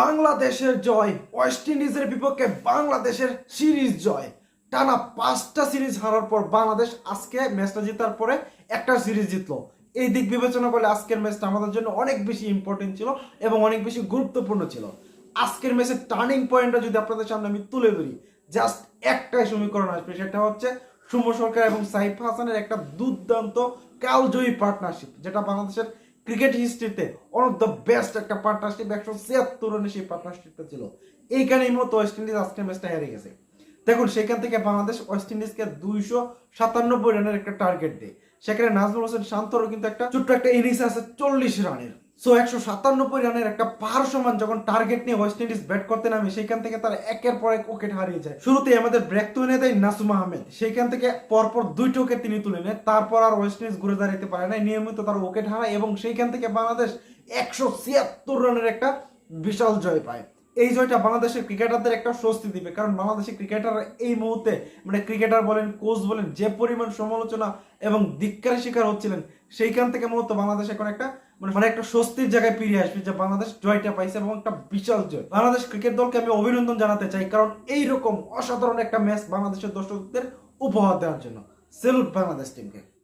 বাংলাদেশের জয় ওয়েস্ট ইন্ডিজের বিপক্ষে বাংলাদেশের সিরিজ জয়। টানা পাঁচটা সিরিজ হারার পর বাংলাদেশ আজকে ম্যাচটা জেতার পরে একটা সিরিজ জিতলো। এই দিক বিবেচনা করলে আজকের ম্যাচটা আমাদের জন্য অনেক বেশি ইম্পর্টেন্ট ছিল এবং অনেক বেশি গুরুত্বপূর্ণ ছিল। আজকের ম্যাচের টার্নিং পয়েন্টটা যদি আপনাদের সামনে আমি তুলে ধরি জাস্ট একটাই সমীকরণ আসবে, সেটা হচ্ছে সুম সরকার এবং সাইফ হাসানের একটা দুর্দান্ত কালজয়ী পার্টনারশিপ যেটা বাংলাদেশের ক্রিকেট হিস্ট্রিতে ওয়ান অফ দ্য বেস্ট একটা পার্টনারশিপ একশো ছিয়াত্তর রানে সেই পার্টনারশিপটা ছিল। এইখানেই মতো ওয়েস্ট ইন্ডিজ আজকের ম্যাচটা হেরে গেছে। দেখুন, সেখান থেকে বাংলাদেশ ওয়েস্ট ইন্ডিজকে দুইশো সাতানব্বই রানের একটা টার্গেট দেয়। সেখানে নাজমুল হোসেন শান্তরও কিন্তু একটা ছোট্ট একটা ইনিংস আছে চল্লিশ রানের। সো একশো সাতানব্বই রানের একটা পার সমান যখন টার্গেট নিয়ে ওয়েস্ট ইন্ডিজ ব্যাট করতে নামে সেখান থেকে তারা একের পর এক উইকেট হারিয়ে যায়। শুরুতে আমাদের ব্রেক তুলে দেয় নাসুম আহমেদ। সেখান থেকে পরপর দুইটি উইকেট তিনি তুলে নেয়। তারপর আর ওয়েস্ট ইন্ডিজ ঘুরে দাঁড়াতে পারে না নিয়মিত তারা উইকেট হারায় এবং সেইখান থেকে বাংলাদেশ একশো ছিয়াত্তর রানের একটা বিশাল জয় পায়। এই জয়টা বাংলাদেশের ক্রিকেটারদের একটা স্বস্তি দিবে। কারণ বাংলাদেশের ক্রিকেটার এই মুহূর্তে মানে ক্রিকেটার বলেন কোচ বলেন, যে পরিমাণ সমালোচনা এবং ধিক্কারের শিকার হচ্ছিলেন, সেইখান থেকে মূলত বাংলাদেশ এখন একটা মানে একটা স্বস্তির জায়গায় ফিরে আসবে যে বাংলাদেশ জয়টা পাইছে এবং একটা বিশাল জয়। বাংলাদেশ ক্রিকেট দলকে আমি অভিনন্দন জানাতে চাই, কারণ এই রকম অসাধারণ একটা ম্যাচ বাংলাদেশের দর্শকদের উপহার দেওয়ার জন্য। সেলুট বাংলাদেশ টিমকে